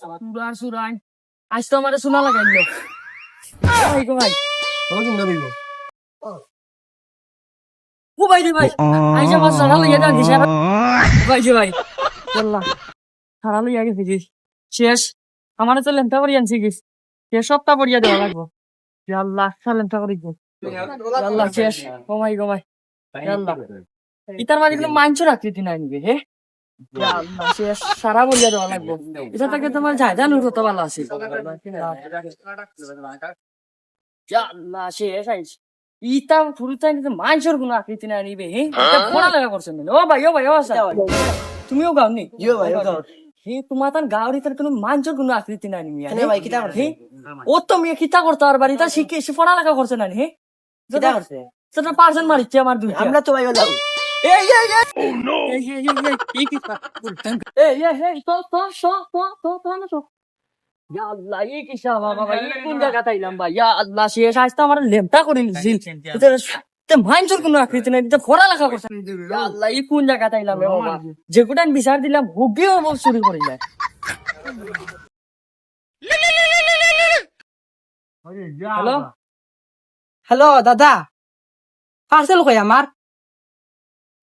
তো শেষ, আমার তো লেমটা করি শেষ সপ্তাহ পড়িয়া দেওয়া লাগবো। আল্লাহ লেমটা করি শেষ। ও মাই গো ভাই ইয়া আল্লাহ। ইতার মাঝে মাংস আকৃতি নাই নিবে হে? ইয়া আল্লাহ শেষ সারা বলিয়া দেওয়া লাগবো। এটা থেকে তোমার জায়গা নুর কত ভালো আছে। আল্লাহ শেষ আইস ইতা ফুরুতাই নিতে মাংসর কোনো আকৃতি নাই নিবে হে? লাগা করছেন ও ভাই ও ভাই ও আসা তুমিও গাও নি? হে তোমার তার গাওর ইতার কোনো মাংসর কোনো আকৃতি নাই নিবে কেনে ভাই, কিতা করছে? হে? ও তো মেয়ে কিতা করতে আর শিখে এসে করছে না নি, হে? কিতা করছে? সেটা মারিচ্ছে আমার দুই আমরা তো ভাই যাও। এই এই এই এই এই এই এই কি এই এই এই তো তো তো তো তো তো তো ইয়া আল্লাহ এই কি সাবা বাবা এই কোন জায়গা তাইলাম ভাই? ইয়া আল্লাহ শেষ আজ আমার লেমটা করে নিছিল। তে মাইন্সর কোনো আকৃতি নাই এটা পড়া লেখা করছে ইয়া আল্লাহ এই কোন জায়গা তাইলাম বাবা? যে কোটা বিচার দিলাম হুগিও চুরি করে যায়। হ্যালো হ্যালো দাদা? পার্সেল কই আমার?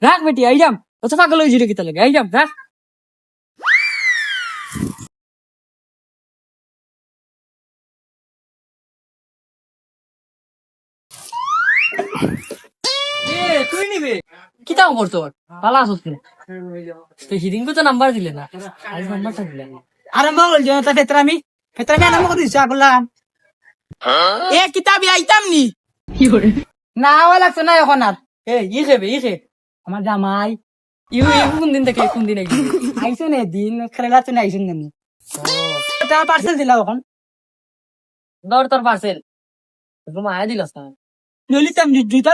রাখ বেটি আই যাম। অত পাগল হয়ে জুড়ে কিতা লাগে আই যাম রাখ। এ তুই নিবে? কিতা খবর তোর? পালা আসছ কিনা? তো তো নাম্বার দিলে না। আজ নাম্বারটা দিলে। যে তা ফেতরামি। ফেতরামি করে দিছো আগলাম এ কিতাব আইতাম নি। কি করে? না হওয়া লাগতো না এখন আর। এ ই খেবে ই খে আমার জামাই। ইউ ইউ কোন দিন থেকে কোন দিন নে দিন খেলা তো আইসো নি তা পার্সেল দিলা এখন দর তোর পার্সেল আয়া না ললিতাম জুতা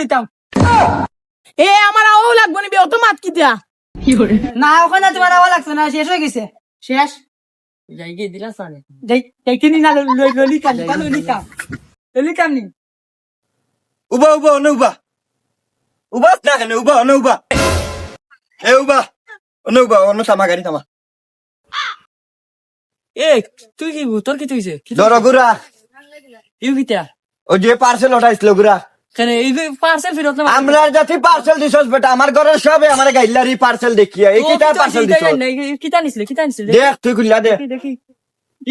জুতা এ আমার আও লাগবো নি অত মাত কি দিয়া? না ওখানে তোমার আওয়া লাগতো না শেষ হয়ে গেছে। শেষ। যাই গিয়ে দিলাস না। দেখতে নি না ললিতাম নি? উবা উবা অনে উবা না কেন উবা অনে উবা এ উবা অনে উবা অন্য থামা গাড়ি থামা এ তুই কি তোর কি তুইছে ধর গুড়া ইউ কিতা ও যে পার্সেল ওঠাইছিল গুড়া কেন এই পার্সেল ফেরত না আমরা যাতে পার্সেল দিছস বেটা। আমার ঘরের সবে আমার গাইলারি পার্সেল দেখিয়া। এই কিটা পার্সেল দিছস? কিতা নিছিল কিতা নিছিল? দেখ তুই খুললা দে দেখি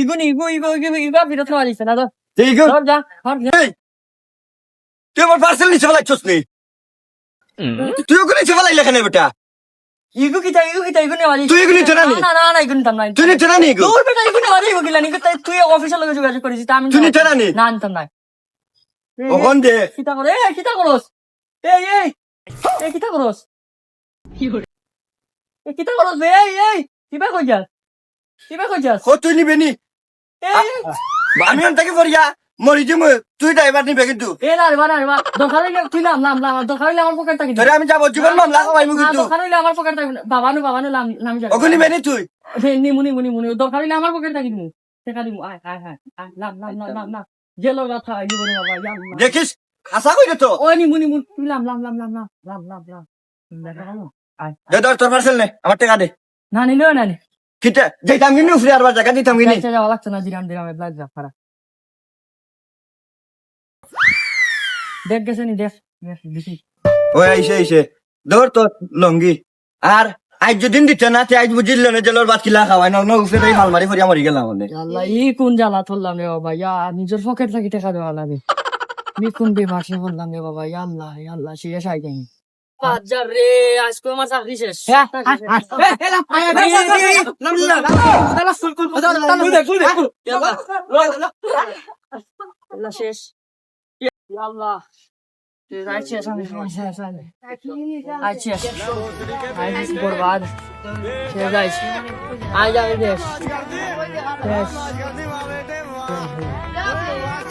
ইগুনি ইগু ইগু ইগু ইগু ফেরত না দিছে না ধর। তুই গো ধর যা। তুই আমার পার্সেল নিছে ফেলাইছস নি? তুই ওগুলো নিছে ফেলাইলে কেন বেটা। ইগু কিতা ইগু কিতা ইগু নেওয়া তুই ইগু নিতে না নি? না না না ইগু নিতাম না তুই নিতে না নি গো তোর বেটা ইগু নেওয়া ইগু গিলা নি তুই অফিসের লগে যোগাযোগ করেছিস তা আমি তুই নিতে না নি? না নিতাম না। ওখান দে কিতা করে এ কিতা করস এই এই এই কিতা করস কি করে এ কিতা করস এই এই কিবা কই যাস? কিবা কই যাস? ও তুই নিবে নি? এই আমি অন্তাকে পড়িয়া মরি যে তুই ড্রাইভার নিবে কিন্তু এ না রে না রে বা দরকার হইলে তুই নাম নাম নাম দরকার হইলে আমার পকেট থাকি ধরে আমি যাব জীবন মামলা কিন্তু দরকার হইলে আমার পকেট থাকি বাবানু বাবানু নাম নাম যাবে ওখানে তুই নিমু নিমু নিমু নিমু দরকার হইলে আমার পকেট থাকি দিমু টাকা দিমু আয় আয় আয় নাম নাম নাম নাম নাম জেলো কথা আইবো রে বাবা ইয়া আল্লাহ দেখিস আশা করি তো ওই নিমু নিমু তুই নাম নাম নাম নাম নাম নাম নাম নাম আয় দে ধর তোর পার্সেল নে আমার টাকা দে না নিলো না নি কিটা যেতাম কিনি উফরে আর জায়গা দিতাম কিনি আচ্ছা যাওয়া লাগতো না জিরাম দিরাম ব্লাড যা ফারা দেখ গেছে নি দেখ দেখ, ওই আইসে আইসে ধর তোর লঙ্গি আর আজ যদিন দিতে না তে আজ বুঝিল না জেলর বাদ কিলা খাওয়াই না না উফরে মাল মারি ফরিয়া মরি গেলাম মানে আল্লাহ ই কোন জ্বালা ধরলাম রে বাবা ইয়া নিজের পকেট থাকি টাকা দেওয়া লাগে আমি কোন বেমাসে বললাম রে বাবা ইয়া আল্লাহ ইয়া আল্লাহ শেষ আই যাই হাজার রে আজকে আমার চাকরি শেষ শেষ Yallah. Açia așa mi frumos, așa ai Aceea. ai cu bărbatul. Ce dai? Hai, da, vedeți.